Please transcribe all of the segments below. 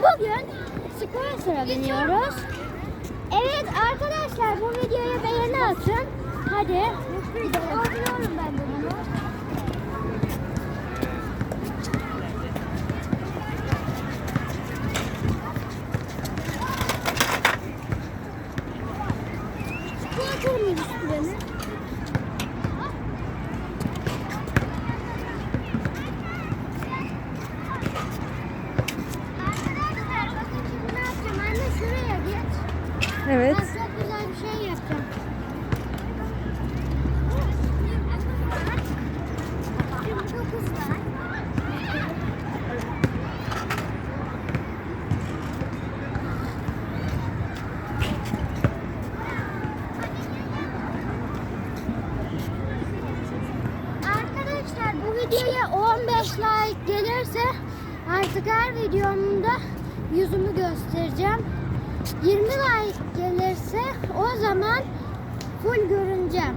Bugün Squares'a biniyoruz. Evet arkadaşlar bu videoya beğeni atın. Hadi. Alıyorum ben de bunu. Squares'a mı üstüne? Arkadaşlar bakın şimdi ne yapacağım? Anne şuraya geç. Evet. Ben çok güzel bir şey yapacağım. Şimdi dokuz var. Arkadaşlar bu videoya 15 like gelirse artık her videomda yüzümü göstereceğim. 20 like gelirse o zaman full görüneceğim.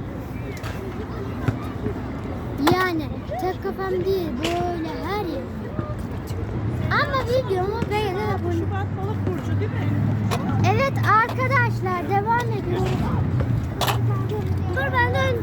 Yani tek kafam değil böyle her yer. Ama videomu beğenin abone. Şubat balık burcu değil mi? Evet arkadaşlar devam ediyoruz. Dur ben dön,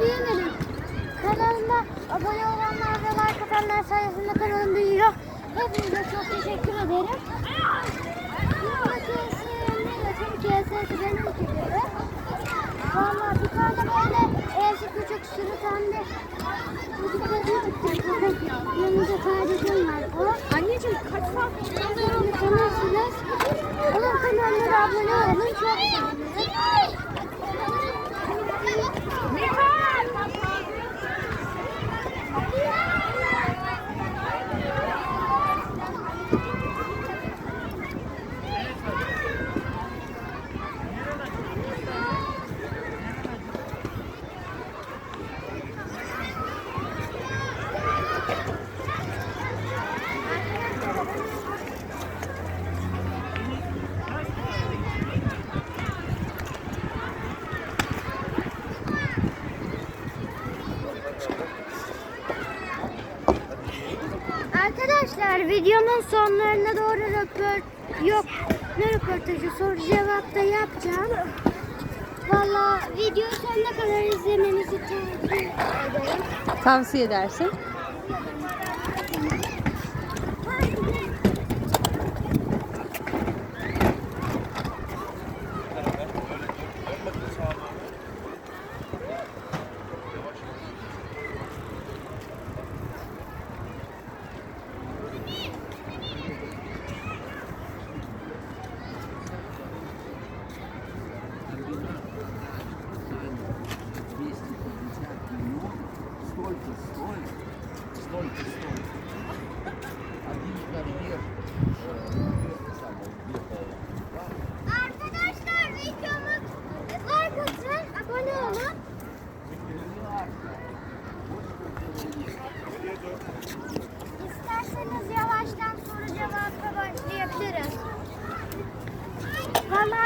diyemedim. Kanalıma abone olanlar ve like atanlar sayesinde kanalım büyüyor. Hepinize çok teşekkür ederim. Yine KS'ye Türkiye SS'i benim ekibi. Valla bir tane böyle eşi küçük sürü tane çocuk köpek yanında. Anneciğim kaç saat Onu tanırsınız. Onun kanalına abone olun. Çok sevinirim. Arkadaşlar videomun sonlarına doğru röport yok ne röportajı soru cevap da yapacağım. Valla video sonuna kadar izlemenizi tavsiye ederim. Tavsiye edersin.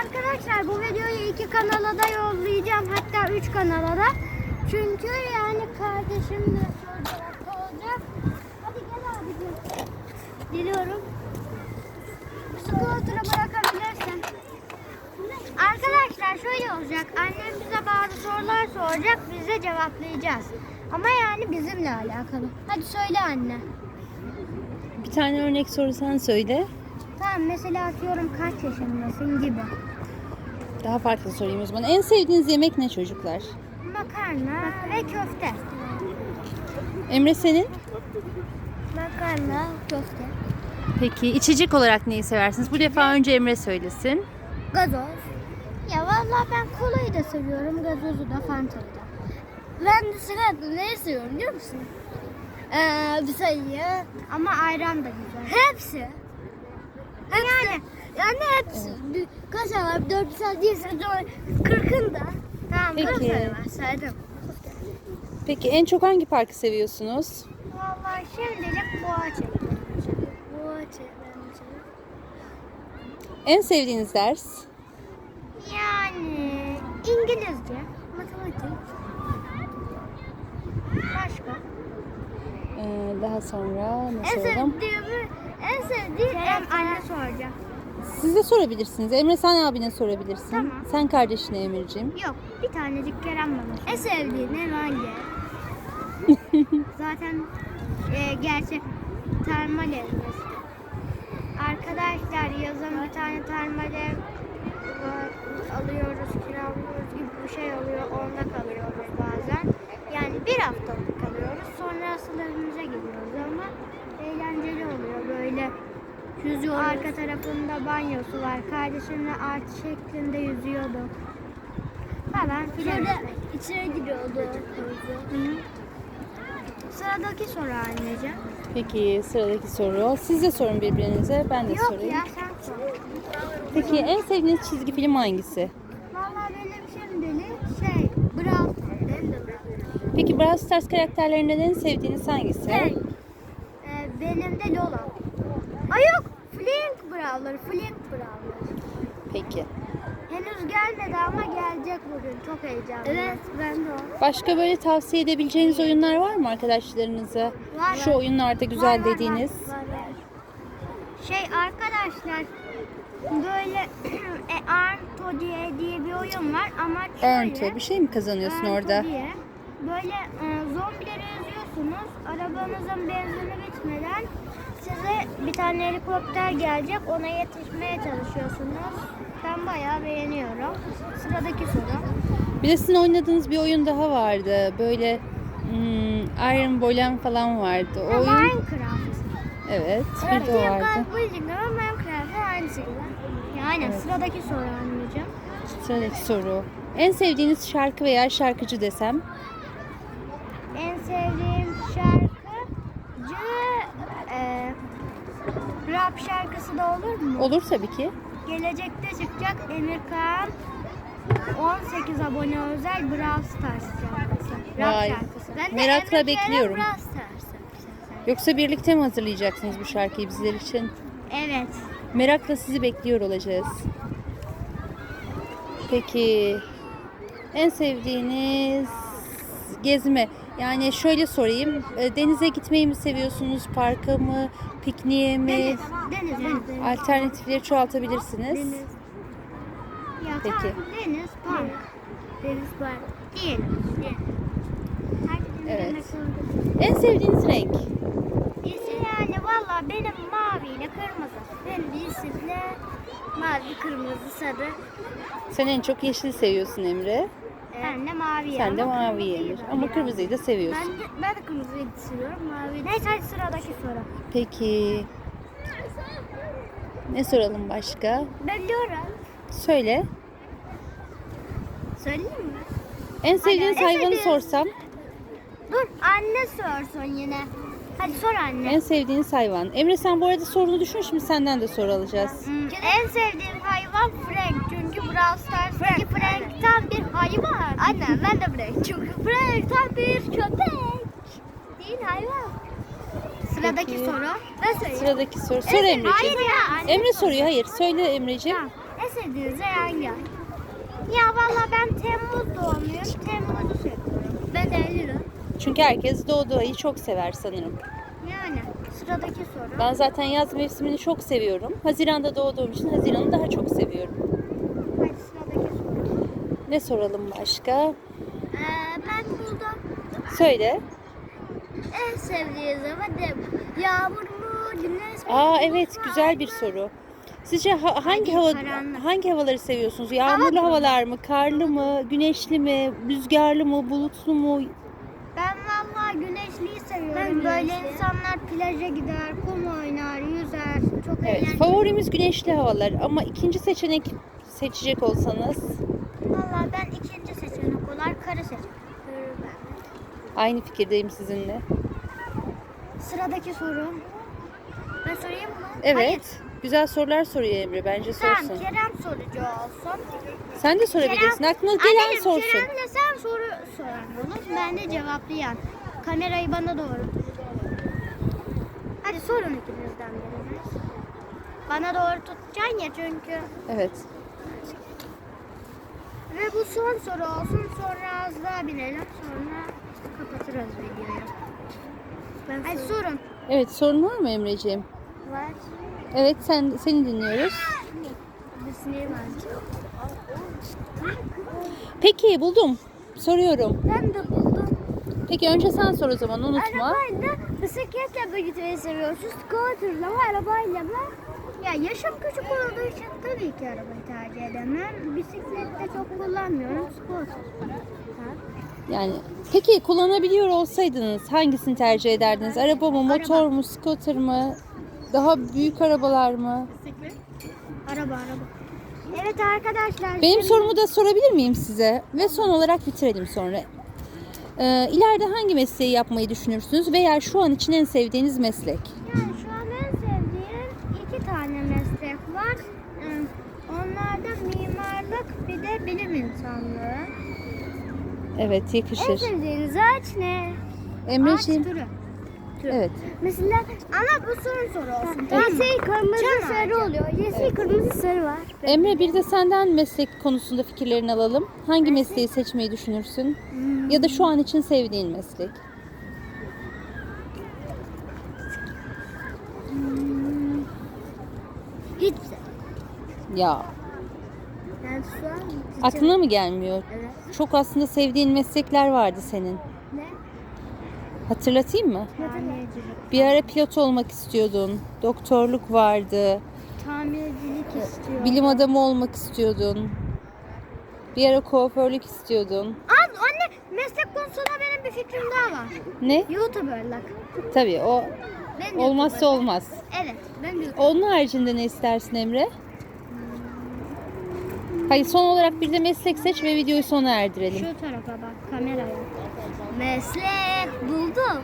Arkadaşlar bu videoyu iki kanala da yollayacağım. Hatta üç kanala da. Çünkü yani kardeşim de soracak olacak. Hadi gel abicim. Geliyorum. Scooter'ı bırakabilirsin. Arkadaşlar şöyle olacak. Annem bize bazı sorular soracak. Biz de cevaplayacağız. Ama yani bizimle alakalı. Hadi söyle anne. Bir tane örnek soru sen söyle. Tamam mesela atıyorum kaç yaşındasın gibi. Daha farklı sorayım o zaman. En sevdiğiniz yemek ne çocuklar? Makarna ve köfte. Emre senin? Makarna, köfte. Peki içecek olarak neyi seversiniz? Bu defa önce Emre söylesin. Gazoz. Ya vallahi ben kolayı da seviyorum, gazozu da, fantayı da. Ben de sıra neyi seviyorum biliyor musun? Ee, bir sayıyı. Ama ayran da güzel. Hepsi. Yani, yani hepsi. Kaç tane var? 4 saat, 1 saat, 40'ın da. Tamam, Peki. var? Saydım. Peki en çok hangi parkı seviyorsunuz? Vallahi şimdilik boğa çekiyorum. Boğa çekiyorum. En sevdiğiniz ders? Yani İngilizce, matematik. Başka? Ee, daha sonra ne En soralım? sevdiğimi, en sevdiğim em anne soracağım. Siz de sorabilirsiniz. Emre sen abine sorabilirsin. Tamam. Sen kardeşine Emir'cim. Yok, bir tanecik Kerem bana. En sevdiğin ev hangi? Zaten e, gerçek termal evimiz. Arkadaşlar yazın bir tane termal ev var, alıyoruz, kiralıyoruz gibi bir şey oluyor. Onda kalıyoruz bazen. Yani bir haftalık kalıyoruz. Sonra asıl gidiyoruz ama eğlenceli oluyor böyle. Yüzüyor. Arka tarafında banyosu var. Kardeşimle ağaç şeklinde yüzüyordu. Falan filan. Sonra içine giriyordu. Hı hı. Sıradaki soru anneciğim. Peki sıradaki soru. Siz de sorun birbirinize. Ben de Yok sorayım. ya sen sor. Peki en sevdiğiniz çizgi film hangisi? Vallahi benim şimdilik şey Brawl Brawl Peki Brawl Stars karakterlerinden en sevdiğiniz hangisi? Şey, e, benim de Lola. Ay yok. Flink Brawler. Flink Brawler. Peki. Henüz gelmedi ama gelecek bugün. Çok heyecanlıyım. Evet ben de o. Başka böyle tavsiye edebileceğiniz oyunlar var mı arkadaşlarınıza? Var. Şu oyunlar da güzel Var, var, var, dediğiniz. var, var. Şey arkadaşlar böyle e, Arnto diye, diye bir oyun var ama şöyle. Örntü. Bir şey mi kazanıyorsun Arnto orada? Diye, böyle e, zombileri yüzüyorsunuz. Arabanızın benzini bitmeden size bir tane helikopter gelecek. Ona yetişmeye çalışıyorsunuz. Ben bayağı beğeniyorum. Sıradaki soru. Bir de sizin oynadığınız bir oyun daha vardı. Böyle hmm, Iron Golem falan vardı. O oyun. Minecraft. Evet. Bir de o vardı. Building ama Minecraft'ın aynısı gibi. Yani Evet. sıradaki soru anneciğim. Sıradaki soru. En sevdiğiniz şarkı veya şarkıcı desem? En sevdiğim şarkıcı e, rap şarkısı da olur mu? Olur tabii ki. Gelecekte çıkacak Emirkan 18 abone özel Brawl Stars şarkısı. Rap Vay. şarkısı. Ben de Merakla bekliyorum. Brawl Stars. Yoksa birlikte mi hazırlayacaksınız bu şarkıyı bizler için? Evet. Merakla sizi bekliyor olacağız. Peki en sevdiğiniz gezme? Yani şöyle sorayım. e, Denize gitmeyi mi seviyorsunuz? Parka mı? Pikniğe mi? Deniz. Deniz. Deniz. Alternatifleri çoğaltabilirsiniz. Deniz. Ya Peki. deniz park. Deniz park. Diyelim. Evet. En sevdiğiniz renk? Yeşil yani valla benim mavi ile kırmızı. Benim yeşille mavi, kırmızı, sarı. Sen en çok yeşil seviyorsun Emre. Ben de mavi Sen de ama mavi kırmızıyı yenir. da Ama kırmızıyı da seviyorsun. Ben de, ben de kırmızıyı seviyorum. Mavi. Neyse hadi sıradaki soru. Peki ne soralım başka? Biliyorum. Söyle. Söyleyeyim mi? En sevdiğiniz en hayvanı sorsam? Dur anne sorsun yine. Hadi sor anne. En sevdiğiniz hayvan. Emre sen bu arada sorunu düşün şimdi senden de soru alacağız. Hmm, en sevdiğim hayvan Brawl Stars'taki Frank, tam bir hayvan. Anne ben de Frank. Çünkü Frank tam bir köpek. Değil hayvan. Sıradaki Peki. soru. Ben söyleyeyim. Sıradaki soru. Sor Emreciğim. Hayır ya. anne Emre sor. soruyor. Hayır. Söyle Emreciğim. Tamam. En sevdiğiniz hangi ay? Ya valla ben Temmuz doğumluyum. Temmuz'u seviyorum. Ben de Eylül'ü. Çünkü herkes doğduğu ayı çok sever sanırım. Yani sıradaki soru. Ben zaten yaz mevsimini çok seviyorum. Haziran'da doğduğum için Haziran'ı daha çok seviyorum. Ne soralım başka? Ee, ben buldum. Söyle. En sevdiğiniz hava de yağmur mu, güneş mi? Aa evet güzel bir soru. Sizce ha- hangi hava karanlık. hangi havaları seviyorsunuz? Yağmurlu havalar mı, karlı mı, güneşli mi, rüzgarlı mı, bulutlu mu? Ben valla güneşliyi seviyorum. Böyle insanlar plaja gider, kum oynar, yüzer. Çok Evet, eğlenceli. favorimiz güneşli havalar ama ikinci seçenek seçecek olsanız ben ikinci seçenek olarak karı seçerim. aynı fikirdeyim sizinle. Sıradaki soru. Ben sorayım mı? Evet. Hayır. Güzel sorular soruyor Emre. Bence Tamam sorsun. Kerem sorucu olsun. Sen de sorabilirsin. Kerem- Aklına gelen Anneciğim, sorsun. Kerem'le sen soru soran olur. Ben de cevaplayan. Kamerayı bana doğru. Hadi sorun ikinizden biriniz. Bana doğru tutacaksın ya çünkü. Evet. Ve bu son soru olsun. Sonra az daha binelim. Sonra kapatırız videoyu. Hadi sorun. Evet sorun var mı Emreciğim? Var. Evet sen seni dinliyoruz. Peki buldum. Soruyorum. Ben de buldum. Peki önce sen sor o zaman unutma. Arabayla bisikletle mi gitmeyi seviyorsun? Scooter'la mı arabayla mı? Ya yaşım küçük olduğu için tabii ki arabayı tercih edemem. Bisiklette çok kullanmıyorum. Scooter. Yani peki kullanabiliyor olsaydınız hangisini tercih ederdiniz? Araba mı, motor mu, scooter mı? Daha büyük arabalar mı? Araba araba. Evet arkadaşlar. Benim şimdi- sorumu da sorabilir miyim size? Ve son olarak bitirelim sonra. Ee, ileride hangi mesleği yapmayı düşünürsünüz veya şu an için en sevdiğiniz meslek? Yani şu an en sevdiğim iki tane meslek var. Ee, Onlardan mimarlık bir de bilim insanlığı. Evet En yakışır. sevdiğiniz ağaç ne? Emreciğim. Ağaç türü. Evet. Mesela ama bu son soru olsun. Tamam Yeşil kırmızı sarı oluyor. Yeşil kırmızı sarı var. Emre bir de senden meslek konusunda fikirlerini alalım. Hangi mesleği seçmeyi düşünürsün? Ya da şu an için sevdiğin meslek. Hiç. Ya Yani şu an aklına mı gelmiyor? Evet. Çok aslında sevdiğin meslekler vardı senin. Ne? Hatırlatayım mı? Tamircilik. Bir ara pilot olmak istiyordun. Doktorluk vardı. Tamircilik istiyorum. Bilim adamı olmak istiyordun. Bir ara kuaförlük istiyordun. Abi anne meslek konusunda benim bir fikrim daha var. Ne? YouTuber'lık. Tabii o Ben de olmazsa YouTuber'ım. olmaz. Evet ben de YouTuber. Onun haricinde ne istersin Emre? Hayır son olarak bir de meslek seç ve videoyu sona erdirelim. Şu tarafa bak kameraya. Meslek buldum.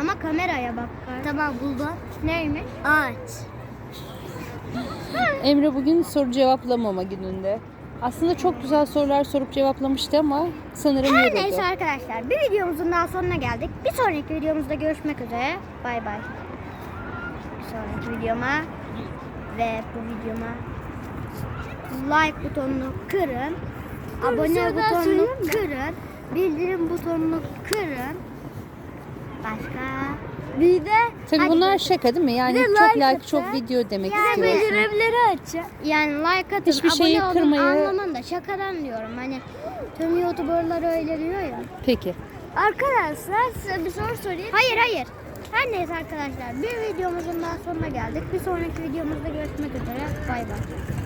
Ama kameraya bak. Tamam buldum. Neymiş? Ağaç. Emre bugün soru cevaplamama gününde. Aslında çok güzel sorular sorup cevaplamıştı ama sanırım Her yoruldu. neyse arkadaşlar bir videomuzun daha sonuna geldik. Bir sonraki videomuzda görüşmek üzere. Bay bay. Bir sonraki videoma ve bu videoma like butonunu kırın. abone butonunu kırın. Bildirim butonunu kırın. Başka? Bir de Tabii bunlar şaka değil mi? Yani de çok like like, atın. çok video demek yani istiyorsun. bildirimleri açın. Yani like atın, Hiçbir şeyi abone olun kırmayı- anlamında şakadan diyorum. Hani tüm YouTuber'lar öyle diyor ya. Peki. Arkadaşlar size bir soru sorayım. Hayır hayır. Her neyse arkadaşlar bir videomuzun daha sonuna geldik. Bir sonraki videomuzda görüşmek üzere. Bay bay.